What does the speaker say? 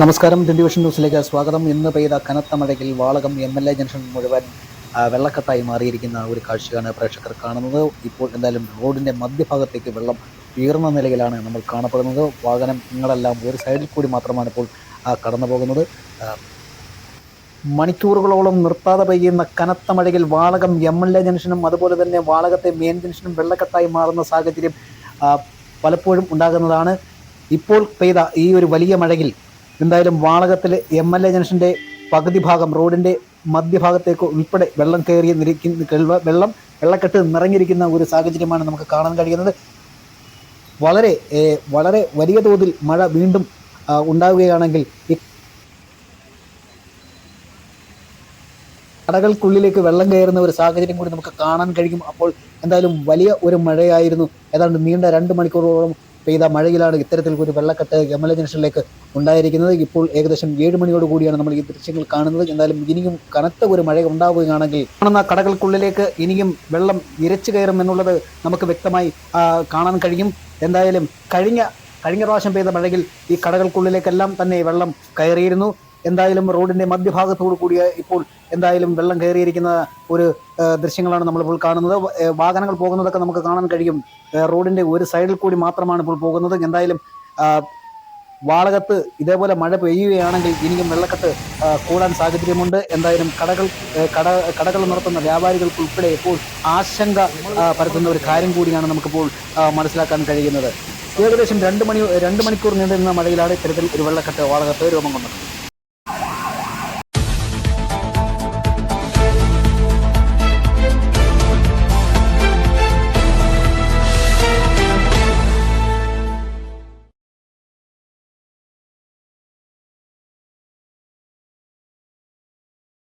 നമസ്കാരം. ടെലിവിഷൻ ന്യൂസിലേക്ക് സ്വാഗതം. ഇന്ന് പെയ്ത കനത്ത മഴയിൽ Valakom M L A junction മുഴുവൻ വെള്ളക്കെട്ടായി മാറിയിരിക്കുന്ന ഒരു കാഴ്ചയാണ് പ്രേക്ഷകർ കാണുന്നത്. ഇപ്പോൾ എന്തായാലും റോഡിന്റെ മധ്യഭാഗത്തേക്ക് വെള്ളം ഉയർന്ന നിലയിലാണ് നമ്മൾ കാണപ്പെടുന്നത്. വാഹനം നിങ്ങളെല്ലാം ഒരു സൈഡിൽ കൂടി മാത്രമാണ് ഇപ്പോൾ കടന്നു പോകുന്നത്. മണിക്കൂറുകളോളം നിർത്താതെ പെയ്യുന്ന കനത്ത മഴയിൽ വാളകം എം എൽ എ ജംഗ്ഷനും അതുപോലെ തന്നെ വാളകത്തെ മെയിൻ ജംഗ്ഷനും വെള്ളക്കെട്ടായി മാറുന്ന സാഹചര്യം പലപ്പോഴും ഉണ്ടാകുന്നതാണ്. ഇപ്പോൾ പെയ്ത ഈ ഒരു വലിയ മഴയിൽ എന്തായാലും വാളകത്തിൽ എം എൽ എ ജംഗ്ഷന്റെ പകുതി ഭാഗം റോഡിന്റെ മധ്യഭാഗത്തേക്ക് ഉൾപ്പെടെ വെള്ളം കയറി നിൽക്കുന്ന വെള്ളം വെള്ളക്കെട്ട് നിറഞ്ഞിരിക്കുന്ന ഒരു സാഹചര്യമാണ് നമുക്ക് കാണാൻ കഴിയുന്നത്. വളരെ വളരെ വലിയ തോതിൽ മഴ വീണ്ടും ഉണ്ടാവുകയാണെങ്കിൽ കടകൾക്കുള്ളിലേക്ക് വെള്ളം കയറുന്ന ഒരു സാഹചര്യം കൂടി നമുക്ക് കാണാൻ കഴിയും. അപ്പോൾ എന്തായാലും വലിയ ഒരു മഴയായിരുന്നു. ഏതാണ്ട് നീണ്ട രണ്ട് മണിക്കൂറോളം പെയ്ത മഴയിലാണ് ഇത്തരത്തിൽ ഒരു വെള്ളക്കെട്ട് എ ജംഗ്ഷനിലേക്ക് ഉണ്ടായിരിക്കുന്നത്. ഇപ്പോൾ ഏകദേശം ഏഴ് മണിയോട് കൂടിയാണ് നമ്മൾ ഈ ദൃശ്യങ്ങൾ കാണുന്നത്. എന്തായാലും ഇനിയും കനത്ത ഒരു മഴ ഉണ്ടാവുകയാണെങ്കിൽ കാണുന്ന കടകൾക്കുള്ളിലേക്ക് ഇനിയും വെള്ളം ഇരച്ചു കയറും എന്നുള്ളത് നമുക്ക് വ്യക്തമായി കാണാൻ കഴിയും. എന്തായാലും കഴിഞ്ഞ കഴിഞ്ഞ പ്രാവശ്യം പെയ്ത മഴയിൽ ഈ കടകൾക്കുള്ളിലേക്കെല്ലാം തന്നെ വെള്ളം കയറിയിരുന്നു. എന്തായാലും റോഡിന്റെ മധ്യഭാഗത്തോടു കൂടിയ ഇപ്പോൾ എന്തായാലും വെള്ളം കയറിയിരിക്കുന്ന ഒരു ദൃശ്യങ്ങളാണ് നമ്മളിപ്പോൾ കാണുന്നത്. വാഹനങ്ങൾ പോകുന്നതൊക്കെ നമുക്ക് കാണാൻ കഴിയും. റോഡിന്റെ ഒരു സൈഡിൽ കൂടി മാത്രമാണ് ഇപ്പോൾ പോകുന്നത്. എന്തായാലും വാളകത്ത് ഇതേപോലെ മഴ പെയ്യുകയാണെങ്കിൽ ഇനിയും വെള്ളക്കെട്ട് കൂടാൻ സാഹചര്യമുണ്ട്. എന്തായാലും കടകൾ കട കടകൾ നടത്തുന്ന വ്യാപാരികൾക്ക് ഉൾപ്പെടെ ഇപ്പോൾ ആശങ്ക പരത്തുന്ന ഒരു കാര്യം കൂടിയാണ് നമുക്കിപ്പോൾ മനസ്സിലാക്കാൻ കഴിയുന്നത്. ഏകദേശം രണ്ട് മണി രണ്ട് മണിക്കൂർ നീണ്ടുനിന്ന മഴയിലാണ് ഇത്തരത്തിൽ ഒരു വെള്ളക്കെട്ട് വാളകത്ത് രൂപം കൊണ്ടത്.